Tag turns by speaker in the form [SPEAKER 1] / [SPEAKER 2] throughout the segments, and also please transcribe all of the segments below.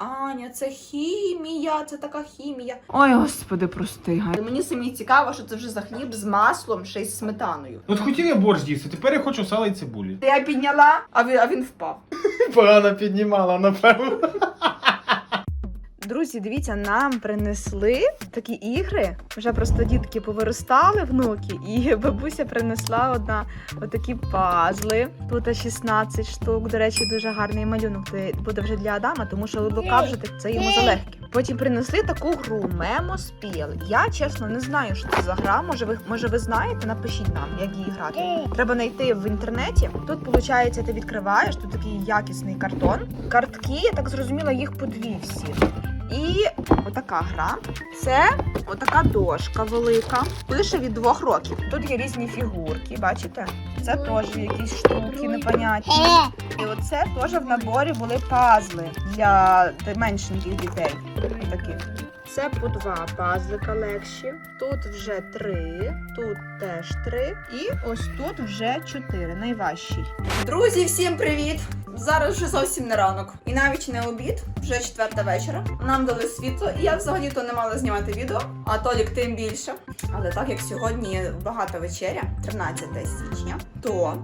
[SPEAKER 1] Аня, це хімія, це така хімія.
[SPEAKER 2] Ой, господи, прости. Гай. Мені самі цікаво, що це вже за хліб з маслом, ще й з сметаною.
[SPEAKER 3] От хотів я борщ їсти, тепер я хочу сала і цибулі.
[SPEAKER 2] Я підняла, а він, а він впав.
[SPEAKER 3] Погано піднімала, напевно.
[SPEAKER 2] Друзі, дивіться, нам принесли такі ігри. Вже просто дітки повиростали внуки, і бабуся принесла одна отакі пазли. Тут 16 штук. До речі, дуже гарний малюнок. Це буде вже для Адама, тому що Лука вже це йому залегке. Потім принесли таку гру Мемо Спіл. Я чесно не знаю, що це за гра. Може, ви може ви знаєте? Напишіть нам, як її грати. Треба знайти в інтернеті. Тут виходить, ти відкриваєш, тут такий якісний картон. Картки, я так зрозуміла, їх по дві всі. І отака гра. Це отака дошка велика. Пише від двох років. Тут є різні фігурки, бачите? Це теж якісь штуки непонятні. І оце теж в наборі були пазли для меншеньких дітей. Таких. Це по два пазлика легші. Тут вже три, тут теж три. І ось тут вже чотири. Найважчий.
[SPEAKER 1] Друзі, всім привіт! Зараз вже зовсім не ранок. І навіть не обід, вже четверта вечора. Нам дали світло, і я взагалі-то не мала знімати відео, а Толік тим більше. Але так як сьогодні багата вечеря, 13 січня, то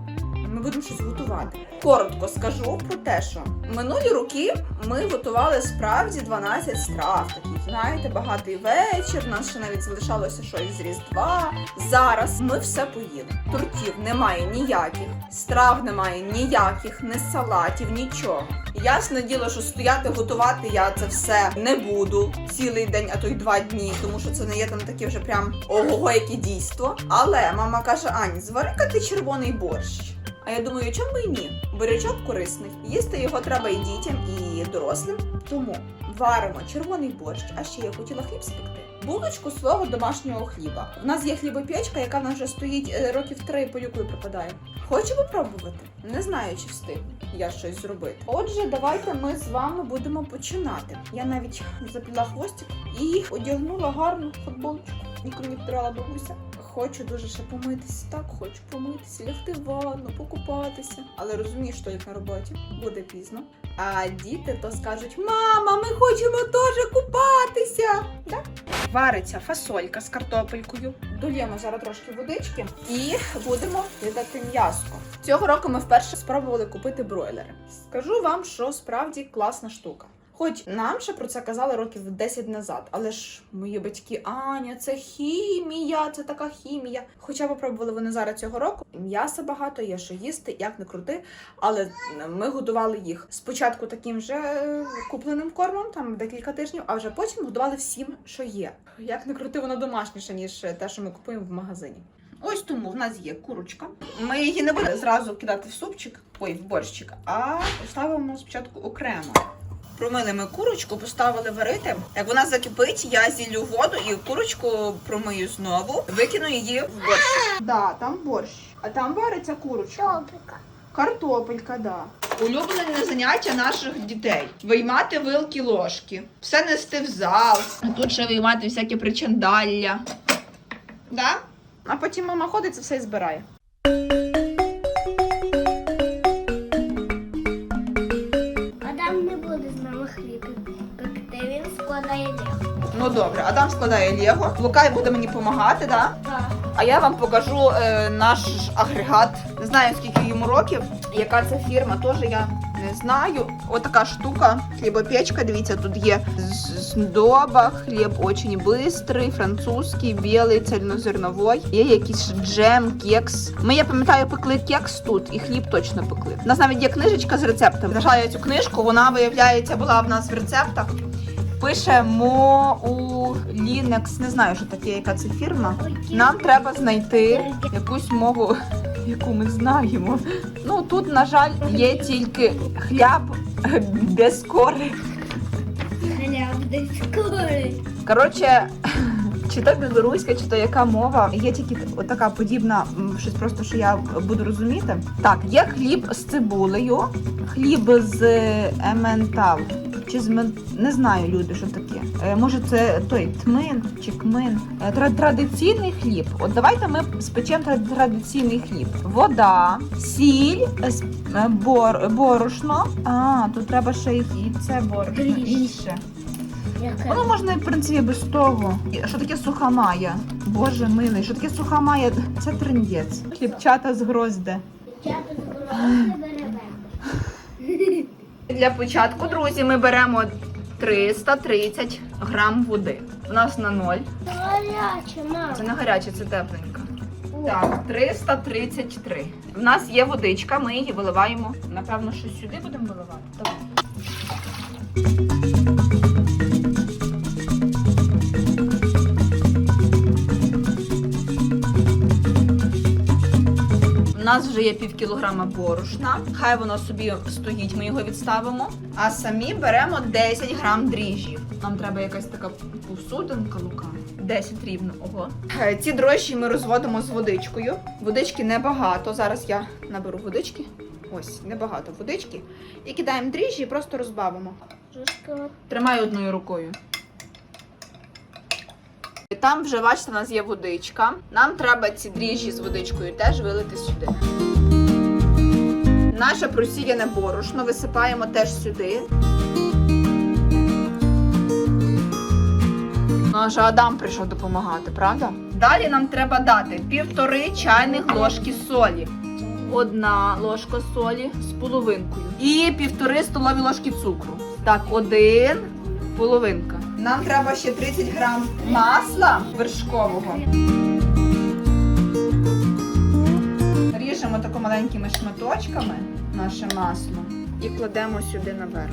[SPEAKER 1] ми будемо щось готувати. Коротко скажу про те, що минулі роки ми готували справді 12 страв. Таких, знаєте, багатий вечір. Нас ще навіть залишалося щось з Різдва. Зараз ми все поїли. Тортів немає ніяких, страв немає ніяких, не салатів, нічого. Ясне діло, що стояти готувати я це все не буду цілий день, а то й два дні, тому що це не є там таке вже прям ого, яке дійство. Але мама каже: Ань, звари-ка ти червоний борщ. А я думаю, чому би і ні? Бурячок корисний. Їсти його треба і дітям, і дорослим. Тому варимо червоний борщ, а ще я хотіла хліб спекти. Булочку свого домашнього хліба. У нас є хлібопечка, яка в нас вже стоїть е, років три полюкою пропадає. Хочу попробувати. Не знаю, чи встигну я щось зробити. Отже, давайте ми з вами будемо починати. Я навіть запліла хвостик і одягнула гарну футболочку, яку мені втирала бабуся. Хочу дуже ще помитися. Так, хочу помитися, лягти в ванну, покупатися. Але розумію, що як на роботі буде пізно. А діти то скажуть: Мама, ми хочемо теж купатися. Да? Вариться фасолька з картопелькою. Долємо зараз трошки водички і будемо кидати м'яско. Цього року ми вперше спробували купити бройлери. Скажу вам, що справді класна штука. Хоч нам ще про це казали років 10 назад, але ж мої батьки Аня, це хімія, це така хімія. Хоча попробували вони зараз цього року. М'яса багато, є що їсти, як не крути. Але ми годували їх спочатку таким же е, купленим кормом, там декілька тижнів, а вже потім годували всім, що є. Як не крути, воно домашніше, ніж те, що ми купуємо в магазині. Ось тому в нас є курочка. Ми її не будемо зразу кидати в супчик, ой, в борщик, а поставимо спочатку окремо. Промили ми курочку, поставили варити. Як вона закипить, я зіллю воду і курочку промию знову, викину її в борщ. Да, там борщ, а там вариться курочка. Картопелька, да. Улюблене заняття наших дітей. Виймати вилки ложки, все нести в зал. А тут ще виймати всяке причандалля. Да? А потім мама ходить і все і збирає. Добре, Адам складає Лего. Лукай буде мені допомагати, да?
[SPEAKER 4] Так.
[SPEAKER 1] А я вам покажу е, наш агрегат. Не знаю, скільки йому років, яка це фірма, теж я не знаю. Отака штука, хлібопечка, дивіться, тут є здоба, хліб очень бистрий, французький, білий, цельнозерновий. Є якийсь джем, кекс. Ми, я пам'ятаю, пекли кекс тут і хліб точно пекли. У нас навіть є книжечка з рецептами. Знайшла я цю книжку, вона, виявляється, була в нас в рецептах. Пише Моулінекс, не знаю, що таке, яка це фірма. Нам треба знайти якусь мову, яку ми знаємо. Ну тут, на жаль, є тільки хляб без кори.
[SPEAKER 4] Хляб десь кори.
[SPEAKER 1] Коротше, чи то білоруська, чи то яка мова, є тільки така подібна, щось просто, що я буду розуміти. Так, є хліб з цибулею, хліб з ементал.
[SPEAKER 2] Чи з мед... не знаю люди, що таке. Е, може, це той тмин чи кмин. Е, тра- традиційний хліб. От давайте ми спечемо тра- традиційний хліб. Вода, сіль, е, с- е, бор, борошно. А, тут треба ще й і це борошно
[SPEAKER 4] Дріжджі.
[SPEAKER 2] інше.
[SPEAKER 4] Яке?
[SPEAKER 2] Воно можна, в принципі, без того. І Що таке суха мая? Боже милий, що таке суха мая? Це трендець. Хлібчата з грозде.
[SPEAKER 4] З городу беремо.
[SPEAKER 1] Для початку, друзі, ми беремо 330 грам води. У нас на ноль.
[SPEAKER 4] Це Гаряче, мам.
[SPEAKER 1] Це не гаряче, це тепленька. Так, 333. В нас є водичка, ми її виливаємо. Напевно, що сюди будемо виливати. Так. Нас вже є пів кілограма борошна. Хай воно собі стоїть, ми його відставимо. А самі беремо 10 грам дріжджів. Нам треба якась така посудинка, лука. 10 рівно. Ого. Е, Ці дрожжі ми розводимо з водичкою. Водички небагато. Зараз я наберу водички. Ось, небагато водички. І кидаємо дріжджі і просто розбавимо. Тримаю одною рукою. Там вже, бачите, у нас є водичка. Нам треба ці дріжджі з водичкою теж вилити сюди. Наше просіяне борошно висипаємо теж сюди. Наш Адам прийшов допомагати, правда? Далі нам треба дати півтори чайних ложки солі. Одна ложка солі з половинкою. І півтори столові ложки цукру. Так, один, половинка. Нам треба ще 30 грам масла вершкового. Ріжемо тако маленькими шматочками наше масло і кладемо сюди наверх.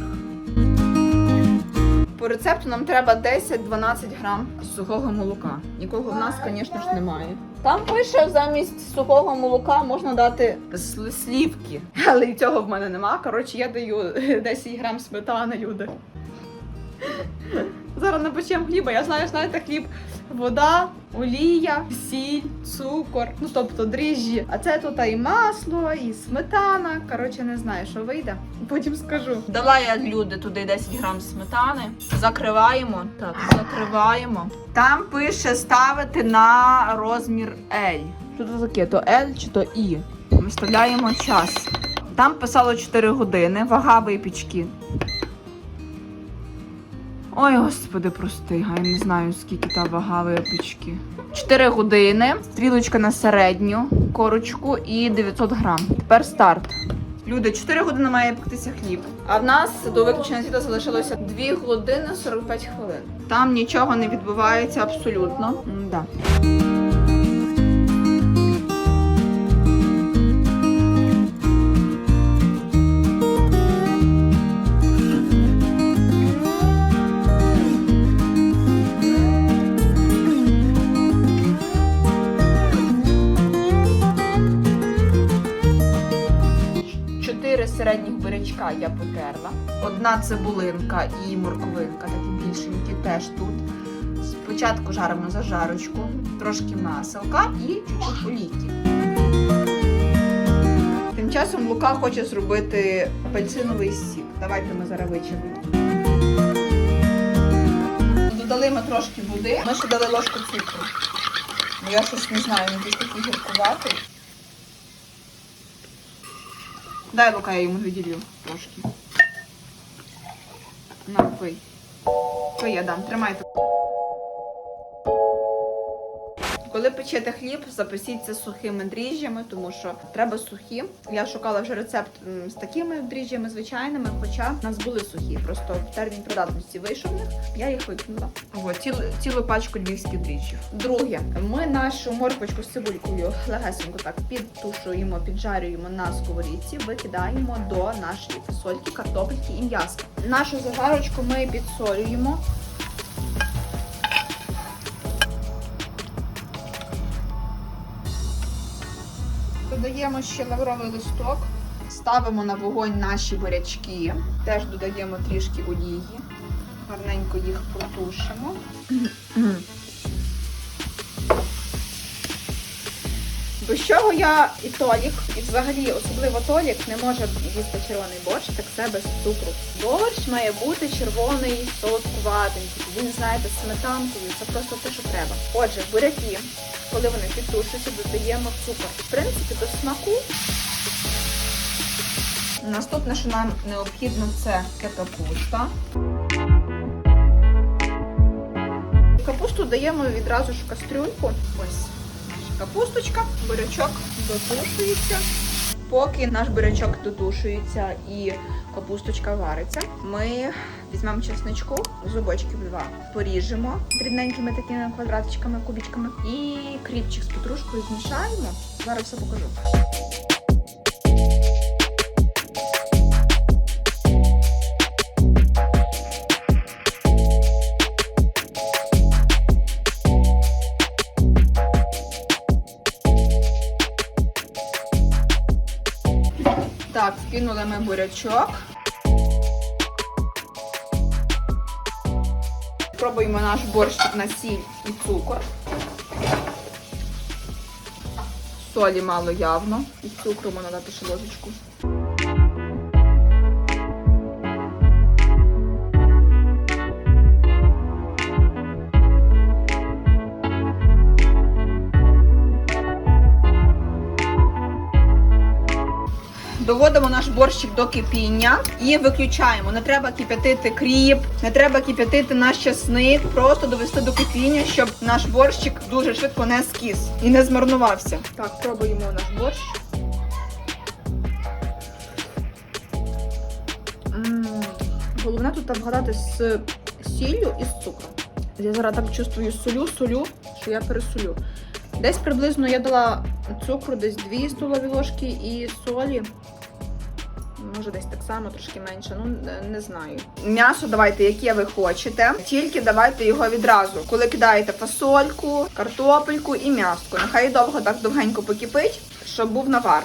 [SPEAKER 1] По рецепту нам треба 10-12 грам сухого молока. Нікого в нас, звісно ж, немає. Там пише замість сухого молока можна дати слівки, але цього в мене нема. Коротше, я даю 10 грам сметани, люди. Зараз напечемо хліба. Я знаю, знаєте, хліб, вода, олія, сіль, цукор, ну тобто дріжджі. А це тут і масло, і сметана. Коротше, не знаю, що вийде. Потім скажу. Дала я люди туди 10 грам сметани. Закриваємо. Так, закриваємо. Там пише ставити на розмір L. Що це таке? То L чи то І? Виставляємо час. Там писало 4 години, вага випічки Ой, господи, прости, я не знаю, скільки та вага випічки. 4 години, стрілочка на середню корочку і 900 грам. Тепер старт. Люди, 4 години має пектися хліб. А в нас до виключення світла залишилося 2 години 45 хвилин. Там нічого не відбувається абсолютно. Да. Одна цибулинка і морковинка, такі більшенькі, теж тут. Спочатку жаримо зажарочку, трошки маселка і чуть-чуть. Тим часом Лука хоче зробити апельсиновий сік. Давайте ми зараз вичавимо. Додали ми трошки води. Ми ще дали ложку цукру. Бо я щось не знаю, він якийсь такий гіркуватий. Дай Лука, я йому відділю трошки. На, пий. Пий, я дам, тримайте. Коли печете хліб, запасіться сухими дріжджами, тому що треба сухі. Я шукала вже рецепт з такими дріжджами звичайними, хоча в нас були сухі. Просто термін придатності вийшов них, я їх викинула. Ось цілу, цілу пачку львівських дріжджів. Друге, ми нашу морквочку з цибулькою легесенько так підтушуємо, піджарюємо на сковорідці, викидаємо до нашої фасольки, картопельки і м'яска. Нашу зажарочку ми підсолюємо. Додаємо ще лавровий листок, ставимо на вогонь наші бурячки, теж додаємо трішки олії, гарненько їх протушимо. Без чого я і Толік, і взагалі особливо Толік не може їсти червоний борщ, так це без цукру. Борщ має бути червоний, солодкуватенький. Він, знаєте, з сметанкою, це просто те, що треба. Отже, буряки, коли вони підтушуються, додаємо цукор. В принципі, до смаку. Наступне, що нам необхідно, це капуста. Капусту даємо відразу ж в кастрюльку. Ось капусточка, бурячок дотушується. Поки наш бурячок дотушується і капусточка вариться, ми візьмемо чесничку, зубочків два, поріжемо дрібненькими такими квадратичками, кубічками і кріпчик з петрушкою змішаємо. Зараз все покажу. Вкинули бурячок. Пробуємо наш борщ на сіль і цукор. Солі мало явно. І цукру можна дати ще ложечку. Доводимо наш борщик до кипіння і виключаємо. Не треба кип'ятити кріп, не треба кип'ятити наш часник, просто довести до кипіння, щоб наш борщик дуже швидко не скис і не змарнувався. Так, пробуємо наш борщ. Головне тут вгадати з сіллю і з цукром. Я зараз так чувствую солю, солю, що я пересолю. Десь приблизно я дала цукру, десь 2 столові ложки і солі. Може, десь так само, трошки менше, ну не- знаю. М'ясо давайте, яке ви хочете. Тільки давайте його відразу. Коли кидаєте фасольку, картопельку і м'яско. Нехай довго так довгенько покипить, щоб був навар.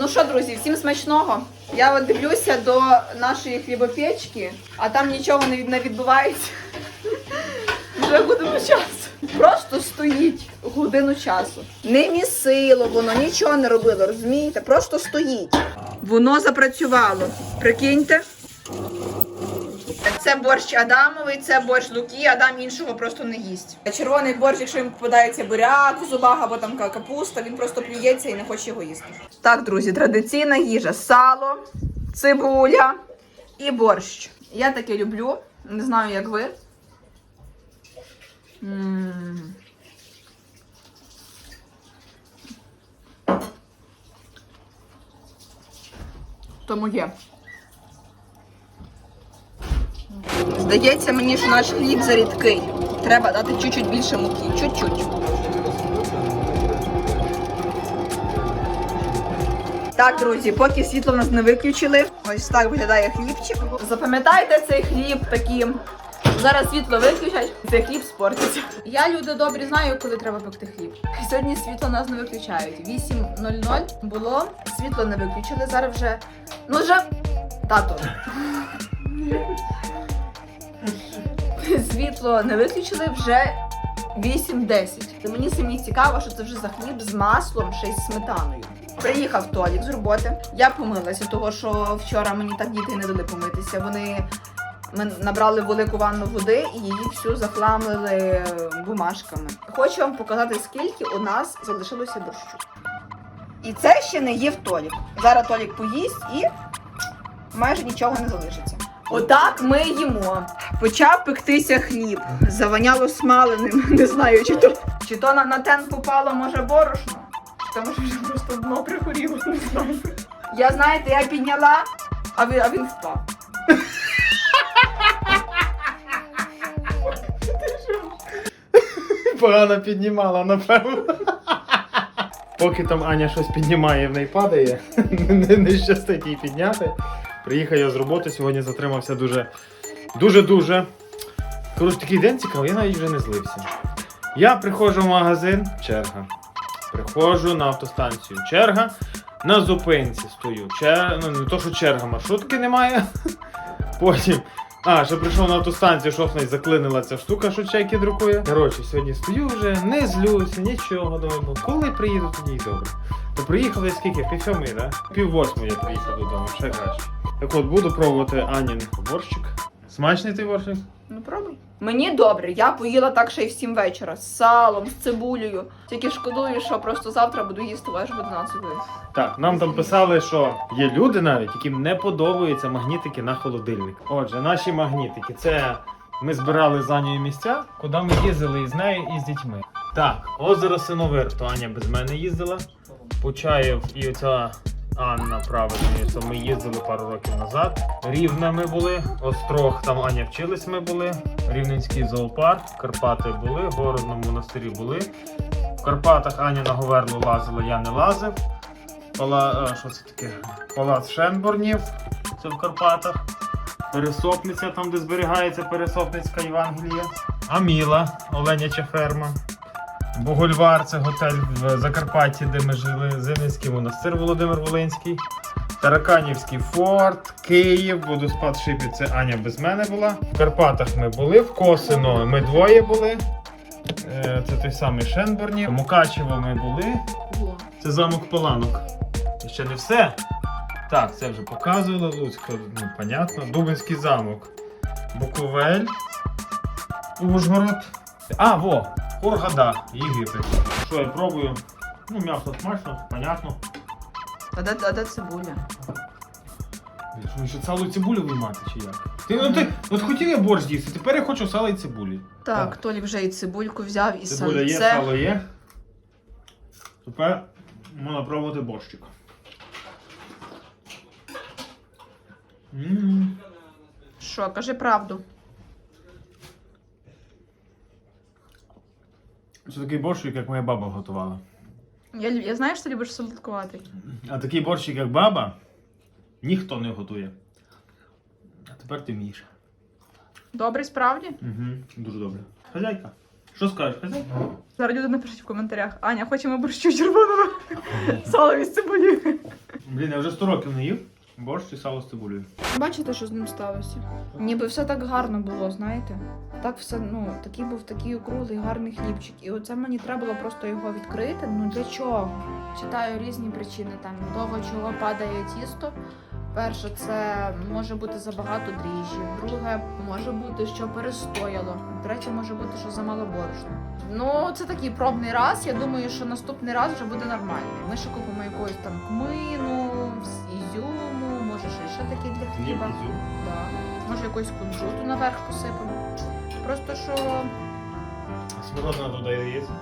[SPEAKER 1] Ну що, друзі, всім смачного. Я от дивлюся до нашої хлібопечки, а там нічого не відбувається. Вже годину часу. Просто стоїть годину часу. Не місило воно, нічого не робило, розумієте? Просто стоїть. Воно запрацювало. Прикиньте. Це борщ Адамовий, це борщ Луки, Адам іншого просто не їсть. Червоний борщ, якщо йому попадається буряк в зубах або там капуста, він просто плюється і не хоче його їсти. Так, друзі, традиційна їжа: сало, цибуля і борщ. Я таке люблю. Не знаю, як ви. М. Тому є. Здається мені, що наш хліб зарідкий. Треба дати чуть-чуть більше муки. Чуть-чуть. Так, друзі, поки світло в нас не виключили, ось так виглядає хлібчик. Запам'ятайте цей хліб таким. Зараз світло виключать, цей хліб спортиться. Я люди добрі знаю, коли треба пекти хліб. Сьогодні світло нас не виключають. 8.00 було, світло не виключили. Зараз вже. Ну вже тато. Світло не виключили вже 8.10. Мені самі цікаво, що це вже за хліб з маслом, ще й з сметаною. Приїхав Толік з роботи. Я помилася, того що вчора мені так діти не дали помитися. Вони ми набрали велику ванну води і її всю захламили бумажками. Хочу вам показати, скільки у нас залишилося борщу. І це ще не їв Толік. Зараз Толік поїсть і майже нічого не залишиться. Отак ми їмо. Почав пектися хліб. Заваняло смаленим. Не знаю, чи то, чи то на, на тен попало, може, борошно. Чи то може вже просто дно прихоріло, не знаю. Я знаєте, я підняла, а він, а він впав.
[SPEAKER 3] Погано піднімала, напевно. Поки там Аня щось піднімає, в неї падає. Не, не щастить їй підняти. Приїхав я з роботи, сьогодні затримався дуже, дуже-дуже. Коротше, такий день цікавий, я навіть вже не злився. Я приходжу в магазин, черга. Приходжу на автостанцію, черга. На зупинці стою. Чер... Ну, не то, що черга, маршрутки немає. Потім А, що прийшов на автостанцію, неї заклинила ця штука, що чеки друкує. Коротше, сьогодні стою вже, не злюся, нічого. Думаю, коли приїду, тоді й добре. То приїхали скільки? Пів сьомий, да? Пів восьмої я приїхав додому, ще краще. Так от буду пробувати Анін борщик. Смачний цей борщик?
[SPEAKER 1] Ну пробуй. Мені добре, я поїла так ще й в 7 вечора з салом, з цибулею. Тільки шкодую, що просто завтра буду їсти аж в 11 годин.
[SPEAKER 3] Так, нам там писали, що є люди навіть, яким не подобаються магнітики на холодильник. Отже, наші магнітики це ми збирали з Анією місця, куди ми їздили із нею і з дітьми. Так, озеро Синовир, то Аня без мене їздила. Почаєв і оця Анна правильно, ми їздили пару років назад. Рівне ми були, Острог, там Аня вчились ми були. Рівненський зоопарк, Карпати були, в Городному монастирі були. В Карпатах Аня на Говерлу лазила, я не лазив. Пала... а, що це таке? Палац Шенборнів, це в Карпатах. Пересопниця, там, де зберігається Пересопницька Євангелія. Аміла, Оленяча ферма. Богульвар це готель в Закарпатті, де ми жили. Зимницький монастир Володимир Волинський. Тараканівський форт, Київ, водоспад Шипі, це Аня без мене була. В Карпатах ми були, в Косино ми двоє були. Е, Це той самий Шенборнів. В Мукачево ми були. Це замок Паланок. І ще не все. Так, це вже показували. Луцько, ну, понятно. Дубинський замок. Буковель. Ужгород. А, во! Хургада, Єгипет. Що я пробую? Ну, м'ясо смачно, понятно.
[SPEAKER 1] А де, а де цибуля?
[SPEAKER 3] Що, ще сало і цибулю виймати чи як? Ти, ну, ти, от хотів я борщ їсти, тепер я хочу сало і цибулі.
[SPEAKER 1] Так,
[SPEAKER 3] Так.
[SPEAKER 1] Толік вже і цибульку взяв, і
[SPEAKER 3] Цибуля є,
[SPEAKER 1] сальце.
[SPEAKER 3] сало є. Тепер можна пробувати борщик. М.
[SPEAKER 1] Що, кажи правду.
[SPEAKER 3] Це такий борщик, як моя баба готувала.
[SPEAKER 1] Я, я знаю, що ти любиш солодкуватий.
[SPEAKER 3] А такий борщик, як баба, ніхто не готує. А тепер ти вмієш.
[SPEAKER 1] Добрий, справді?
[SPEAKER 3] Угу, дуже добре. Хазяйка. Що скажеш, хазяйка?
[SPEAKER 1] Зараз люди напишуть в коментарях. Аня, хочемо борщу червоного. Сало із цибулі.
[SPEAKER 3] Блін, я вже 100 років не їв. Борщ і сало з цибулею.
[SPEAKER 1] Бачите, що з ним сталося? Ніби все так гарно було, знаєте? Так все, ну, такий був такий округлий, гарний хлібчик. І оце мені треба було просто його відкрити. Ну для чого? Читаю різні причини там того, чого падає тісто. Перше, це може бути забагато дріжджів. Друге, може бути, що перестояло. Третє, може бути, що замало борошна. Ну, це такий пробний раз. Я думаю, що наступний раз вже буде нормальний. Ми ще купимо якогось там кмину, щось ще таке для хліба. Да. Може якусь кунжуту наверх посипемо. Просто що
[SPEAKER 3] Смородина додається.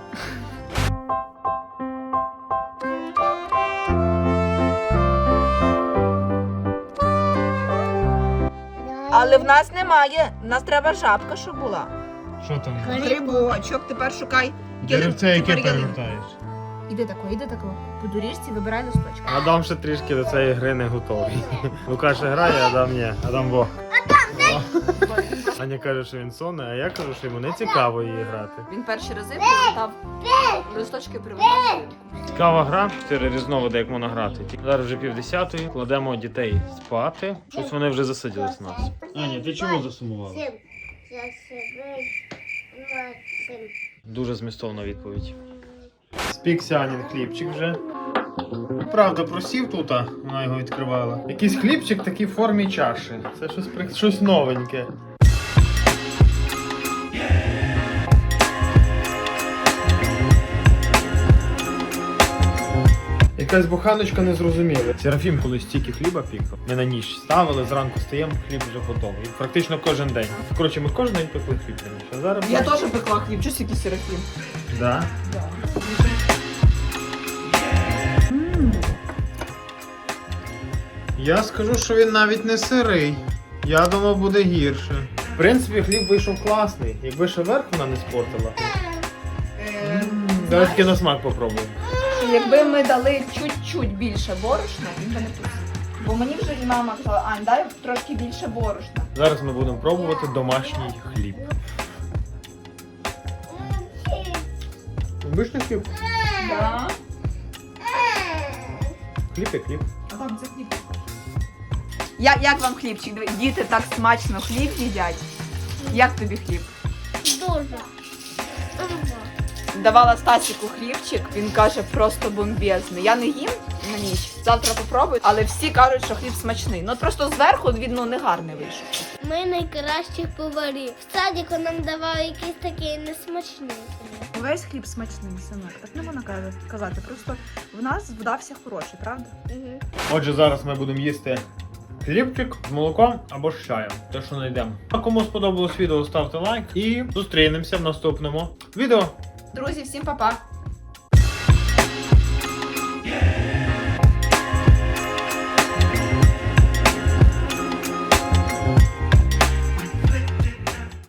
[SPEAKER 1] Але в нас немає. В нас треба жабка, щоб була.
[SPEAKER 3] Що там?
[SPEAKER 1] Грибочок, тепер шукай.
[SPEAKER 3] Деревце, яке перевертаєш.
[SPEAKER 1] Іди тако, іди тако. По доріжці вибирай листочка.
[SPEAKER 3] Адам ще трішки до цієї гри не готовий. Лука ще грає, Адам ні. Адам во. Аня каже, що він сонний, а я кажу, що йому не цікаво її грати.
[SPEAKER 1] Він перші рази привертав листочки привертав.
[SPEAKER 3] Цікава гра, чотири різновиди, як можна грати. Зараз вже пів десятої, кладемо дітей спати. Щось вони вже засиділись в нас. Аня, ти чому засумувала? Дуже змістовна відповідь. Спікся Анін хлібчик вже. Правда, просів тут, а вона його відкривала. Якийсь хлібчик такий в формі чаші. Це щось, щось новеньке. Якась буханочка незрозуміла. Серафім колись стільки хліба пікав. Ми на ніч ставили, зранку стаємо, хліб вже готовий. Практично кожен день. Коротше, ми кожен день пекли хліб раніше. А зараз
[SPEAKER 1] Я теж пекла хліб, чось якийсь серафім.
[SPEAKER 3] Да. Я скажу, що він навіть не сирий. Я думав, буде гірше. В принципі, хліб вийшов класний. Якби ще верх вона не спортила. Давай таки на смак попробуємо.
[SPEAKER 1] Якби ми дали чуть-чуть більше борошна, він би не пустив. Бо мені вже і мама казала, Ань, дай трошки більше борошна.
[SPEAKER 3] Зараз ми будемо пробувати домашній хліб. Обичний хліб.
[SPEAKER 1] Да.
[SPEAKER 3] Хліб і хліб.
[SPEAKER 1] А там це хліб. Я, як вам хлібчик? Диви, Діти так смачно хліб їдять. Як тобі хліб?
[SPEAKER 4] Дуже.
[SPEAKER 1] Давала Стасіку хлібчик, він каже, просто бомбезний. Я не їм на ніч. Завтра попробую, але всі кажуть, що хліб смачний. Ну от просто зверху він ну, не гарний вийшов.
[SPEAKER 4] Ми найкращих поварів. В садіку нам давали якісь такі несмачні
[SPEAKER 1] весь хліб смачний синок. Так не можна казати. Просто в нас вдався хороший, правда?
[SPEAKER 3] Отже, зараз ми будемо їсти хлібчик з молоком або з чаєм. Те, що знайдемо. А кому сподобалось відео, ставте лайк і зустрінемося в наступному відео.
[SPEAKER 1] Друзі, всім па-па!